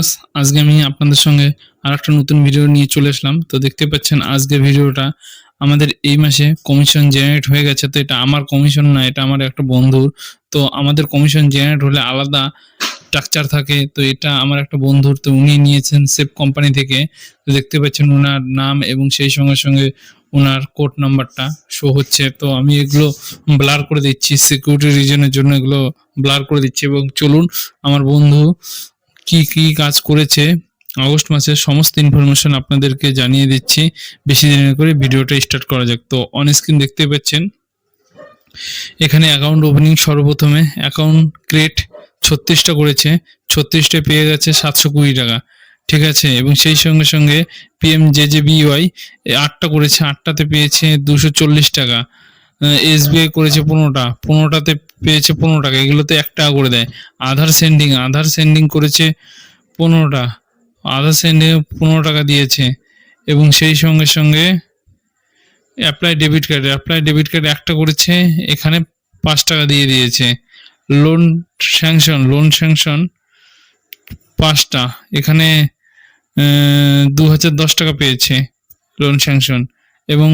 Viewers, আজকে আমি আপনাদের সঙ্গে আর একটা নতুন ভিডিও নিয়ে চলে আসলাম। তো দেখতে পাচ্ছেন আজকের ভিডিওটা আমাদের এই মাসে কমিশন জেনারেট হয়ে গেছে। তো এটা আমার কমিশন না, এটা আমার একটা বন্ধুর। তো আমাদের কমিশন জেনারেট হলে আলাদা স্ট্রাকচার থাকে। তো এটা আমার একটা বন্ধুর, তো উনি নিয়েছেন সেফ কোম্পানি থেকে। তো দেখতে পাচ্ছেন ওনার নাম এবং সেই সঙ্গে সঙ্গে ওনার কোড নাম্বারটা শো হচ্ছে। তো আমি এগুলো ব্লার করে দিচ্ছি। সিকিউরিটি রিজনের জন্য এগুলো ব্লার করে দিচ্ছি এবং চলুন, আমার বন্ধু কি কি কাজ করেছে, আগস্ট মাসের সমস্ত ইনফরমেশন আপনাদেরকে জানিয়ে দিচ্ছি। বেশি দিন করে ভিডিওটা স্টার্ট করা যাক। তো অন স্ক্রিন দেখতে পাচ্ছেন, এখানে অ্যাকাউন্ট ওপেনিং সর্বপ্রথমে অ্যাকাউন্ট ক্রিয়েট ছত্রিশটা করেছে, ছত্রিশটা পেয়ে গেছে সাতশো কুড়ি টাকা। ঠিক আছে? এবং সেই সঙ্গে সঙ্গে পিএম জে জে বিওয়াই আটটা করেছে, আটটাতে পেয়েছে দুশো চল্লিশ টাকা। এসবিআই করেছে পনেরোটা, পনেরোটাতে পেয়েছে পনেরো টাকা, এগুলোতে এক টাকা করে দেয়। আধার সেন্ডিং আধার সেন্ডিং করেছে পনেরোটা আধার সেন্ডিং পনেরো টাকা দিয়েছে। এবং সেই সঙ্গে সঙ্গে apply debit card apply debit card একটা করেছে, এখানে পাঁচ টাকা দিয়ে দিয়েছে। লোন স্যাংশন লোন স্যাংশন পাঁচটা, এখানে দু হাজার দশ টাকা পেয়েছে লোন স্যাংশন এবং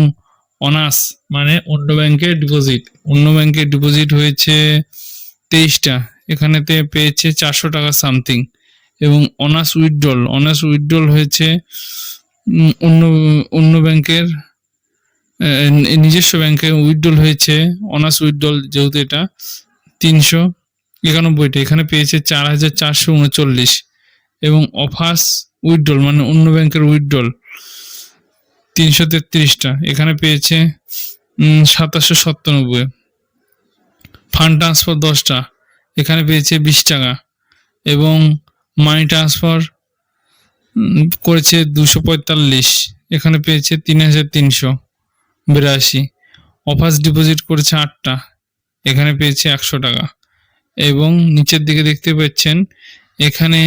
অনার্স মানে অন্য ব্যাংকে ডিপোজিট অন্য ব্যাংকে ডিপোজিট হয়েছে তেইশটা। এখানেতে পেয়েছে চারশো টাকা সামথিং এবং অনার্স উইথড্রল অনার্স উইথড্রল হয়েছে অন্য অন্য ব্যাংকের নিজস্ব ব্যাংকে উইথড্রল হয়েছে। অনার্স উইথড্রল যেহেতু এটা, তিনশো একানব্বইটা। এখানে পেয়েছে চার হাজার চারশো উনচল্লিশ। এবং অফার্স উইথড্রল মানে অন্য ব্যাংকের উইথড্রল তিনশো তেত্রিশটা। এখানে পেয়েছে সাতাশশো সাতানব্বই ফান্ড ট্রান্সফার দশটা। এখানে পেয়েছে বিশ টাকা। এবং মানি ট্রান্সফার করেছে দুশো পঁয়তাল্লিশ। এখানে পেয়েছে তিন হাজার তিনশো। বিরাশি। অফার্স ডিপোজিট করেছে আটটা। এখানে পেয়েছে একশো টাকা। এবং নিচের দিকে দেখতে পাচ্ছেন, এখানে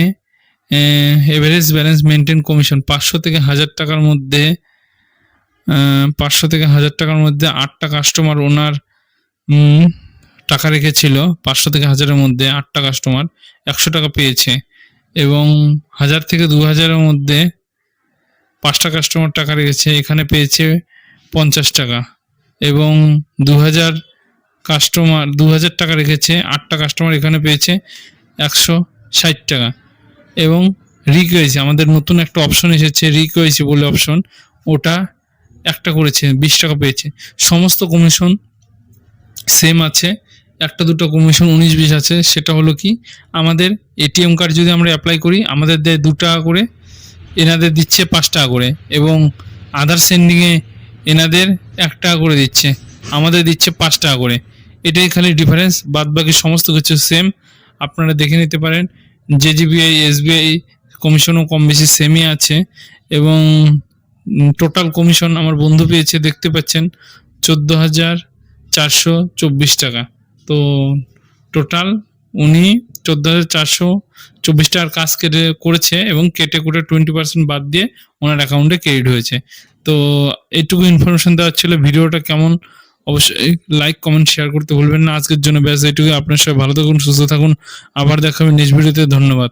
এভারেজ ব্যালেন্স মেনটেন কমিশন পাঁচশো থেকে হাজার টাকার মধ্যে পাঁচশো থেকে হাজার টাকার মধ্যে আটটা কাস্টমার ওনার টাকা রেখেছিল। পাঁচশো থেকে হাজারের মধ্যে আটটা কাস্টমার একশো টাকা পেয়েছে। এবং হাজার থেকে দু হাজারের মধ্যে পাঁচটা কাস্টমার টাকা রেখেছে, এখানে পেয়েছে পঞ্চাশ টাকা। এবং দু হাজার কাস্টমার দু হাজার টাকা রেখেছে, আটটা কাস্টমার এখানে পেয়েছে একশো ষাট টাকা। এবং রিকোয়েসি আমাদের নতুন একটা অপশন এসেছে রিকোয়েসি বলে অপশন ওটা একটা করেছে, বিশ টাকা পেয়েছে। সমস্ত কমিশন সেম আছে, একটা দুটো কমিশন উনিশ, বিশ আছে, সেটা হলো কি, আমাদের এটিএম কার্ড যদি আমরা অ্যাপ্লাই করি, আমাদের দেয় দু টাকা করে, এনাদের দিচ্ছে পাঁচ টাকা করে এবং আধার সেন্ডিংয়ে এনাদের এক টাকা করে দিচ্ছে, আমাদের দিচ্ছে পাঁচ টাকা করে। এটাই খালি ডিফারেন্স বাদ বাকি সমস্ত কিছু সেম আপনারা দেখে নিতে পারেন। জেজিবিআই এসবিআই কমিশনও কম বেশি সেমই আছে এবং টোটাল কমিশন আমার বন্ধু পেয়েছে, দেখতে পাচ্ছেন চোদ্দ হাজার চারশো চব্বিশ টাকা। তো টোটাল উনি চোদ্দ হাজার চারশো চব্বিশ টাকার কাজ কেটে করেছে এবং কেটে কুটে টোয়েন্টি পার্সেন্ট বাদ দিয়ে ওনার অ্যাকাউন্টে ক্রেডিট হয়েছে। তো এটুকু ইনফরমেশন দেওয়ার ছিল। ভিডিওটা কেমন অবশ্যই লাইক কমেন্ট শেয়ার করতে ভুলবেন না। আজকের জন্য ব্যাস এইটুকু আপনার সবাই ভালো থাকুন, সুস্থ থাকুন। আবার দেখাবেন নেক্সট ভিডিওতে। ধন্যবাদ।